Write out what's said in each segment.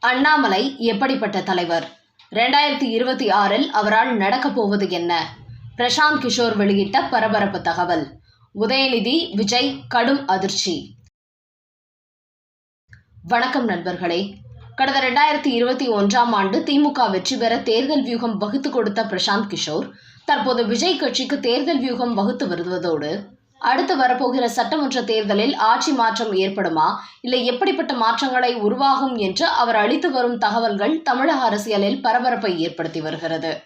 அண்ணாமலை எப்படிப்பட்ட தலைவர்? ரெண்டாயிரத்தி இருபத்தி ஆறில் அவரால் நடக்கப் போவது என்ன? பிரசாந்த் கிஷோர் வெளியிட்ட பரபரப்பு தகவல். உதயநிதி விஜய் கடும் அதிர்ச்சி. வணக்கம் நண்பர்களே. கடந்த ரெண்டாயிரத்தி இருபத்தி ஒன்றாம் ஆண்டு திமுக வெற்றி பெற தேர்தல் வியூகம் வகுத்து கொடுத்த பிரசாந்த் கிஷோர் தற்போது விஜய் கட்சிக்கு தேர்தல் வியூகம் வகுத்து வருவதோடு அடுத்து வரப்போகிற சட்டமன்ற தேர்தலில் ஆட்சி மாற்றம் ஏற்படுமா? இல்லை எப்படிப்பட்ட மாற்றங்களை உருவாகும் என்று அவர் அளித்து வரும் தகவல்கள் தமிழக அரசியலில் பரபரப்பை ஏற்படுத்தி வருகிறது.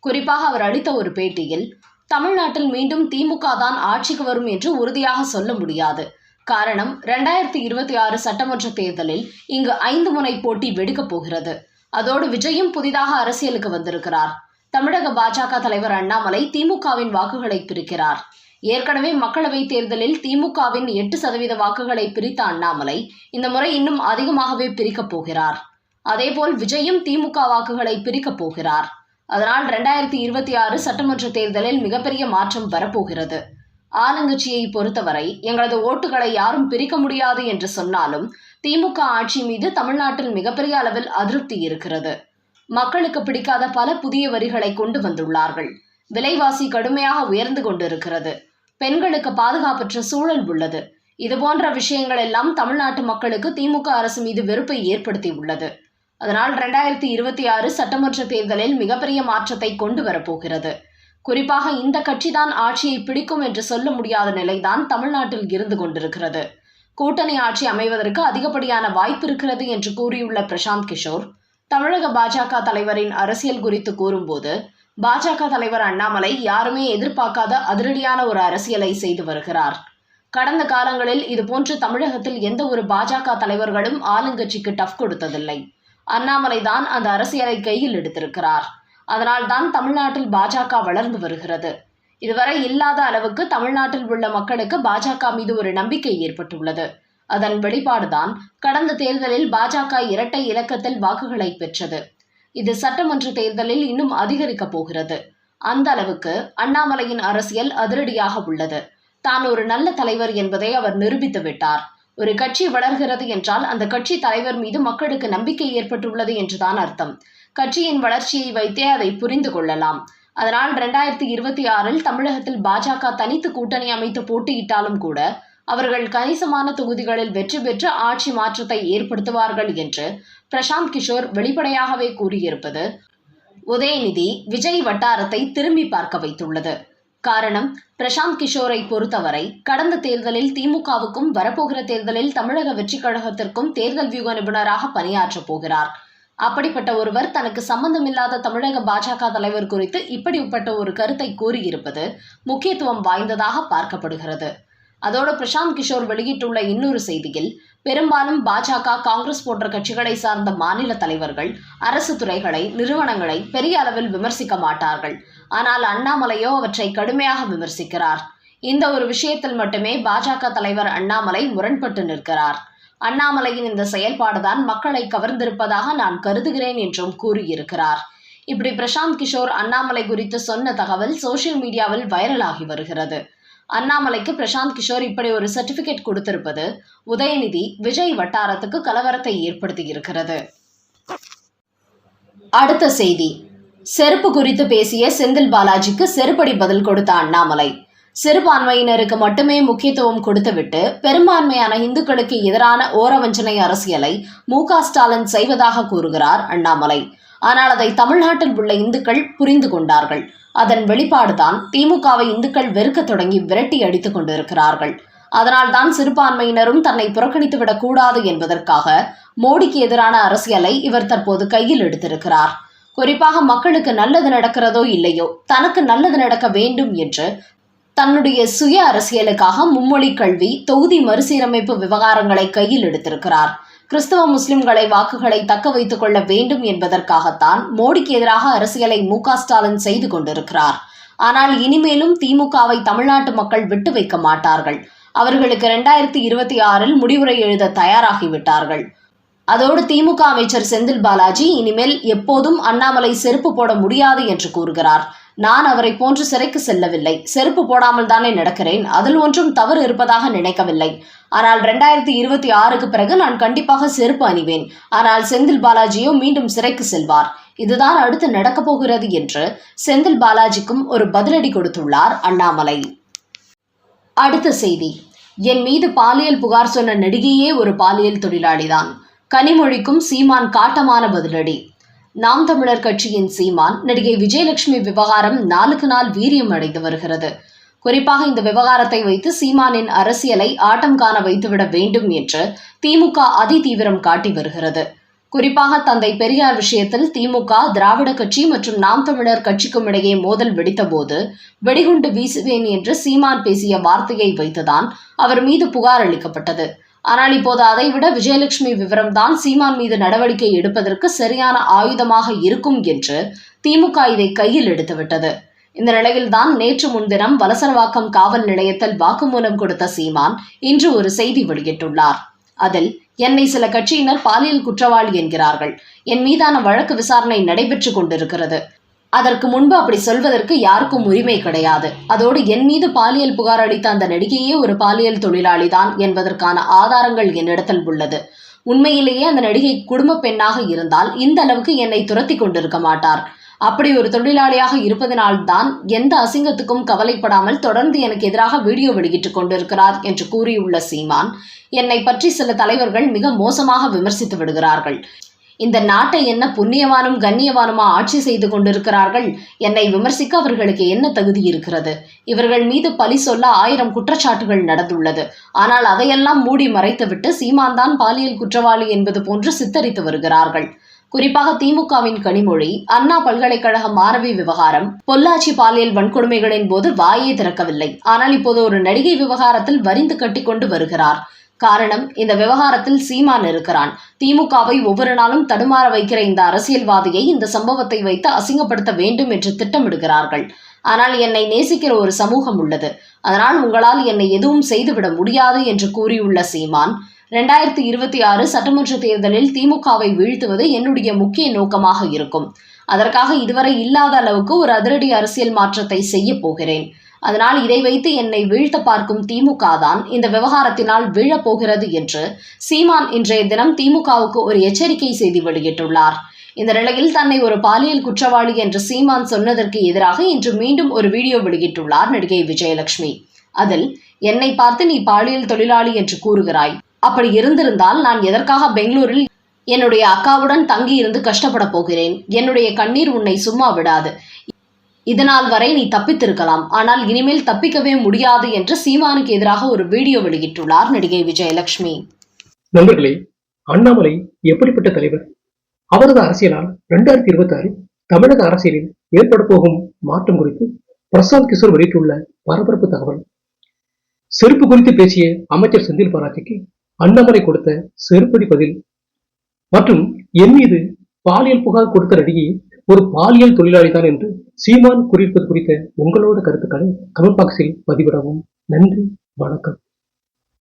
குறிப்பாக அவர் அளித்த ஒரு பேட்டியில் தமிழ்நாட்டில் மீண்டும் திமுக தான் ஆட்சிக்கு வரும் என்று உறுதியாக சொல்ல முடியாது. காரணம் ரெண்டாயிரத்தி இருபத்தி ஆறு சட்டமன்ற தேர்தலில் இங்கு ஐந்து முனை போட்டி வெடிக்கப் போகிறது. அதோடு விஜயும் புதிதாக அரசியலுக்கு வந்திருக்கிறார். தமிழக பாஜக தலைவர் அண்ணாமலை திமுகவின் வாக்குகளை பிரிக்கிறார். ஏற்கனவே மக்களவைத் தேர்தலில் திமுகவின் எட்டு சதவீத வாக்குகளை பிரித்த அண்ணாமலை இந்த முறை இன்னும் அதிகமாகவே பிரிக்கப் போகிறார். அதேபோல் விஜயும் திமுக வாக்குகளை பிரிக்கப் போகிறார். அதனால் ரெண்டாயிரத்தி இருபத்தி ஆறு சட்டமன்ற தேர்தலில் மிகப்பெரிய மாற்றம் வரப்போகிறது. ஆளுங்கட்சியை பொறுத்தவரை எங்களது ஓட்டுகளை யாரும் பிரிக்க முடியாது என்று சொன்னாலும் திமுக ஆட்சி மீது தமிழ்நாட்டில் மிகப்பெரிய அளவில் அதிருப்தி இருக்கிறது. மக்களுக்கு பிடிக்காத பல புதிய வரிகளை கொண்டு வந்துள்ளார்கள். விலைவாசி கடுமையாக உயர்ந்து கொண்டிருக்கிறது. பெண்களுக்கு பாதுகாப்பற்ற சூழல் உள்ளது. இதுபோன்ற விஷயங்கள் எல்லாம் தமிழ்நாட்டு மக்களுக்கு திமுக அரசு மீது வெறுப்பை ஏற்படுத்தி உள்ளது. அதனால் ரெண்டாயிரத்தி இருபத்தி ஆறு சட்டமன்ற தேர்தலில் மிகப்பெரிய மாற்றத்தை கொண்டு வரப்போகிறது குறிப்பாக இந்த கட்சிதான் ஆட்சியை பிடிக்கும் என்று சொல்ல முடியாத நிலைதான் தமிழ்நாட்டில் இருந்து கொண்டிருக்கிறது. கூட்டணி ஆட்சி அமைவதற்கு அதிகப்படியான வாய்ப்பு இருக்கிறது என்று கூறியுள்ள பிரசாந்த் கிஷோர் தமிழக பாஜக தலைவரின் அரசியல் குறித்து கூறும்போது பாஜக தலைவர் அண்ணாமலை யாருமே எதிர்பார்க்காத அதிரடியான ஒரு அரசியலை செய்து வருகிறார். கடந்த காலங்களில் இதுபோன்று தமிழகத்தில் எந்த ஒரு பாஜக தலைவர்களும் ஆளுங்கட்சிக்கு டஃப் கொடுத்ததில்லை. அண்ணாமலை தான் அந்த அரசியலை கையில் எடுத்திருக்கிறார். அதனால் தான் தமிழ்நாட்டில் பாஜக வளர்ந்து வருகிறது. இதுவரை இல்லாத அளவுக்கு தமிழ்நாட்டில் உள்ள மக்களுக்கு பாஜக மீது ஒரு நம்பிக்கை ஏற்பட்டுள்ளது. அதன் வெளிப்பாடுதான் கடந்த தேர்தலில் பாஜக இரட்டை இலக்கத்தில் வாக்குகளை பெற்றது. இது சட்டமன்ற தேர்தலில் இன்னும் அதிகரிக்கப் போகிறது. அந்த அளவுக்கு அண்ணாமலையின் அரசியல் அதிரடியாக உள்ளது. தான் ஒரு நல்ல தலைவர் என்பதை அவர் நிரூபித்து விட்டார். ஒரு கட்சி வளர்கிறது என்றால் அந்த கட்சி தலைவர் மீது மக்களுக்கு நம்பிக்கை ஏற்பட்டுள்ளது என்றுதான் அர்த்தம். கட்சியின் வளர்ச்சியை வைத்தே அதை புரிந்து கொள்ளலாம். அதனால் ரெண்டாயிரத்தி இருபத்தி ஆறில் தமிழகத்தில் பாஜக தனித்து கூட்டணி அமைத்து போட்டியிட்டாலும் கூட அவர்கள் கணிசமான தொகுதிகளில் வெற்றி பெற்று ஆட்சி மாற்றத்தை ஏற்படுத்துவார்கள் என்று பிரசாந்த் கிஷோர் வெளிப்படையாகவே கூறியிருப்பது உதயநிதி விஜய் வட்டாரத்தை திரும்பி பார்க்க வைத்துள்ளது. காரணம் பிரசாந்த் கிஷோரை பொறுத்தவரை கடந்த தேர்தலில் திமுகவுக்கும் வரப்போகிற தேர்தலில் தமிழக வெற்றிக் கழகத்திற்கும் தேர்தல் வியூக நிபுணராக பணியாற்றப் போகிறார். அப்படிப்பட்ட ஒருவர் தனக்கு சம்பந்தமில்லாத தமிழக பாஜக தலைவர் குறித்து இப்படிப்பட்ட ஒரு கருத்தை கூறியிருப்பது முக்கியத்துவம் வாய்ந்ததாக பார்க்கப்படுகிறது. அதோடு பிரசாந்த் கிஷோர் வெளியிட்டுள்ள இன்னொரு செய்தியில் பெரும்பாலும் பாஜக காங்கிரஸ் போன்ற கட்சிகளை சார்ந்த மாநில தலைவர்கள் அரசு துறைகளை நிறுவனங்களை பெரிய அளவில் விமர்சிக்க மாட்டார்கள். ஆனால் அண்ணாமலையோ அவற்றை கடுமையாக விமர்சிக்கிறார். இந்த ஒரு விஷயத்தில் மட்டுமே பாஜக தலைவர் அண்ணாமலை முரண்பட்டு நிற்கிறார். அண்ணாமலையின் இந்த செயல்பாடுதான் மக்களை கவர்ந்திருப்பதாக நான் கருதுகிறேன் என்றும் கூறியிருக்கிறார். இப்படி பிரசாந்த் கிஷோர் அண்ணாமலை குறித்து சொன்ன தகவல் சோசியல் மீடியாவில் வைரலாகி வருகிறது. அண்ணாமலைக்கு பிரசாந்த் கிஷோர் இப்படி ஒரு சர்டிபிகேட் கொடுத்திருப்பது உதயநிதி விஜய் வட்டாரத்துக்கு கலவரத்தை ஏற்படுத்தி இருக்கிறது அடுத்த செய்தி. செருப்பு குறித்து பேசிய செந்தில் பாலாஜிக்கு செருப்படி பதில் கொடுத்த அண்ணாமலை. சிறுபான்மையினருக்கு மட்டுமே முக்கியத்துவம் கொடுத்துவிட்டு பெரும்பான்மையான இந்துக்களுக்கு எதிரான ஓரவஞ்சனை அரசியலை மு க ஸ்டாலின் செய்வதாக கூறுகிறார் அண்ணாமலை. ஆனால் அதை தமிழ்நாட்டில் உள்ள இந்துக்கள் புரிந்து கொண்டார்கள். அதன் வெளிப்பாடுதான் திமுகவை இந்துக்கள் வெறுக்க தொடங்கி விரட்டி அடித்துக் கொண்டிருக்கிறார்கள். அதனால்தான் சிறுபான்மையினரும் தன்னை புறக்கணித்துவிடக் கூடாது என்பதற்காக மோடிக்கு எதிரான அரசியலை இவர் தற்போது கையில் எடுத்திருக்கிறார். குறிப்பாக மக்களுக்கு நல்லது நடக்கிறதோ இல்லையோ தனக்கு நல்லது நடக்க வேண்டும் என்று தன்னுடைய சுய அரசியலுக்காக மும்மொழி கல்வி தொகுதி மறுசீரமைப்பு விவகாரங்களை கையில் எடுத்திருக்கிறார். கிறிஸ்தவ முஸ்லிம்களை வாக்குகளை தக்க வைத்துக் கொள்ள வேண்டும் என்பதற்காகத்தான் மோடிக்கு எதிராக அரசியலை மு ஸ்டாலின் செய்து கொண்டிருக்கிறார். ஆனால் இனிமேலும் திமுகவை தமிழ்நாட்டு மக்கள் விட்டு வைக்க மாட்டார்கள். அவர்களுக்கு இரண்டாயிரத்தி இருபத்தி ஆறில் முடிவுரை எழுத தயாராகிவிட்டார்கள். அதோடு திமுக அமைச்சர் செந்தில் பாலாஜி இனிமேல் எப்போதும் அண்ணாமலை செருப்பு போட முடியாது என்று கூறுகிறார். நான் அவரை போன்று சிறைக்கு செல்லவில்லை. செருப்பு போடாமல் தானே நடக்கிறேன். அதில் ஒன்றும் தவறு இருப்பதாக நினைக்கவில்லை. ஆனால் ரெண்டாயிரத்தி இருபத்தி ஆறுக்கு பிறகு நான் கண்டிப்பாக செருப்பு அணிவேன். ஆனால் செந்தில் பாலாஜியோ மீண்டும் சிறைக்கு செல்வார். இதுதான் அடுத்து நடக்கப் போகிறது என்று செந்தில் பாலாஜிக்கும் ஒரு பதிலடி கொடுத்துள்ளார் அண்ணாமலை. அடுத்த செய்தி. என் மீது பாலியல் புகார் சொன்ன நடிகையே ஒரு பாலியல் தொழிலாளிதான். கனிமொழிக்கும் சீமான் காட்டமான பதிலடி. நாம் தமிழர் கட்சியின் சீமான் நடிகை விஜயலட்சுமி விவகாரம் நாளுக்கு நாள் வீரியம் அடைந்து வருகிறது. குறிப்பாக இந்த விவகாரத்தை வைத்து சீமானின் அரசியலை ஆட்டம் காண வைத்துவிட வேண்டும் என்று திமுக அதிதீவிரம் காட்டி வருகிறது. குறிப்பாக தந்தை பெரியார் விஷயத்தில் திமுக திராவிட கட்சி மற்றும் நாம் தமிழர் கட்சிக்கும் இடையே மோதல் வெடித்தபோது வெடிகுண்டு வீசுவேன் என்று சீமான் பேசிய வார்த்தையை வைத்துதான் அவர் மீது புகார் அளிக்கப்பட்டது. ஆனால் இப்போது அதைவிட விஜயலட்சுமி விவரம் தான் சீமான் மீது நடவடிக்கை எடுப்பதற்கு சரியான ஆயுதமாக இருக்கும் என்று திமுக இதை கையில் எடுத்துவிட்டது. இந்த நிலையில்தான் நேற்று முன்தினம் வலசரவாக்கம் காவல் நிலையத்தில் வாக்குமூலம் கொடுத்த சீமான் இன்று ஒரு செய்தி வெளியிட்டுள்ளார். அதில் என்னை சில கட்சியினர் பாலியல் குற்றவாளி என்கிறார்கள். என் மீதான வழக்கு விசாரணை நடைபெற்று கொண்டிருக்கிறது. அதற்கு முன்பு அப்படி சொல்வதற்கு யாருக்கும் உரிமை கிடையாது. அதோடு என் மீது பாலியல் புகார் அளித்த அந்த நடிகையே ஒரு பாலியல் தொழிலாளிதான் என்பதற்கான ஆதாரங்கள் என்னிடத்தில் உள்ளது. உண்மையிலேயே அந்த நடிகை குடும்ப பெண்ணாக இருந்தால் இந்த அளவுக்கு என்னை துரத்தி கொண்டிருக்க மாட்டார். அப்படி ஒரு தொழிலாளியாக இருப்பதனால்தான் எந்த அசிங்கத்துக்கும் கவலைப்படாமல் தொடர்ந்து எனக்கு எதிராக வீடியோ வெளியிட்டுக் கொண்டிருக்கிறார் என்று கூறியுள்ள சீமான் என்னை பற்றி சில தலைவர்கள் மிக மோசமாக விமர்சித்து விடுகிறார்கள். இந்த நாட்டை என்ன புண்ணியவானும் கண்ணியவானுமா ஆட்சி செய்து கொண்டிருக்கிறார்கள் என்னை விமர்சிக்க அவர்களுக்கு என்ன தகுதி இருக்கிறது? இவர்கள் மீது பழி சொல்ல ஆயிரம் குற்றச்சாட்டுகள் நடந்துள்ளது. ஆனால் அதையெல்லாம் மூடி மறைத்துவிட்டு சீமான்தான் பாலியல் குற்றவாளி என்பது போன்று சித்தரித்து வருகிறார்கள். குறிப்பாக திமுகவின் கனிமொழி அண்ணா பல்கலைக்கழக மாணவி விவகாரம் பொள்ளாச்சி பாலியல் வன்கொடுமைகளின் போது வாயே திறக்கவில்லை. ஆனால் இப்போது ஒரு நடிகை விவகாரத்தில் வரிந்து கட்டிக்கொண்டு வருகிறார். காரணம் இந்த விவகாரத்தில் சீமான் இருக்கிறான். திமுகவை ஒவ்வொரு நாளும் தடுமாற வைக்கிற இந்த அரசியல்வாதியை இந்த சம்பவத்தை வைத்து அசிங்கப்படுத்த வேண்டும் என்று திட்டமிடுகிறார்கள். ஆனால் என்னை நேசிக்கிற ஒரு சமூகம் உள்ளது. அதனால் உங்களால் என்னை எதுவும் செய்துவிட முடியாது என்று கூறியுள்ள சீமான் ரெண்டாயிரத்தி இருபத்தி ஆறு சட்டமன்ற தேர்தலில் திமுகவை வீழ்த்துவது என்னுடைய முக்கிய நோக்கமாக இருக்கும். அதற்காக இதுவரை இல்லாத அளவுக்கு ஒரு அதிரடி அரசியல் மாற்றத்தை செய்ய போகிறேன். அதனால் இதை வைத்து என்னை வீழ்த்த பார்க்கும் திமுக தான் இந்த விவகாரத்தினால் வீழப்போகிறது என்று சீமான் இன்றைய தினம் திமுகவுக்கு ஒரு எச்சரிக்கை செய்தி வெளியிட்டுள்ளார். இந்த நிலையில் தன்னை ஒரு பாலியல் குற்றவாளி என்று சீமான் சொன்னதற்கு எதிராக இன்று மீண்டும் ஒரு வீடியோ வெளியிட்டுள்ளார் நடிகை விஜயலட்சுமி. அதில் என்னை பார்த்து நீ பாலியல் தொழிலாளி என்று கூறுகிறாய். அப்படி இருந்திருந்தால் நான் எதற்காக பெங்களூரில் என்னுடைய அக்காவுடன் தங்கி இருந்து கஷ்டப்பட போகிறேன்? என்னுடைய கண்ணீர் உன்னை சும்மா விடாது. இதனால் வரை நீ தப்பித்திருக்கலாம். ஆனால் இனிமேல் தப்பிக்கவே முடியாது என்று சீமானுக்கு எதிராக ஒரு வீடியோ வெளியிட்டுள்ளார் நடிகை விஜயலட்சுமி. நண்பர்களே அண்ணாமலை எப்படிப்பட்ட தலைவர்? அவரது அரசியலால் இரண்டாயிரத்தி இருபத்தி ஆறு தமிழக அரசியலில் ஏற்பட போகும் மாற்றம் குறித்து பிரசாந்த் கிஷோர் வெளியிட்டுள்ள பரபரப்பு தகவல். செருப்பு குறித்து பேசிய அமைச்சர் செந்தில் பாலாஜிக்கு அண்ணாமலை கொடுத்த செருப்படி பதில். மற்றும் என் மீது பாலியல் புகார் கொடுத்த நடிகையை ஒரு பாலியல் தொழிலாளிதான் என்று சீமான் குறிப்பது குறித்த உங்களோட கருத்துக்களை கமெண்ட் பாக்ஸில் பதிவிடவும். நன்றி வணக்கம்.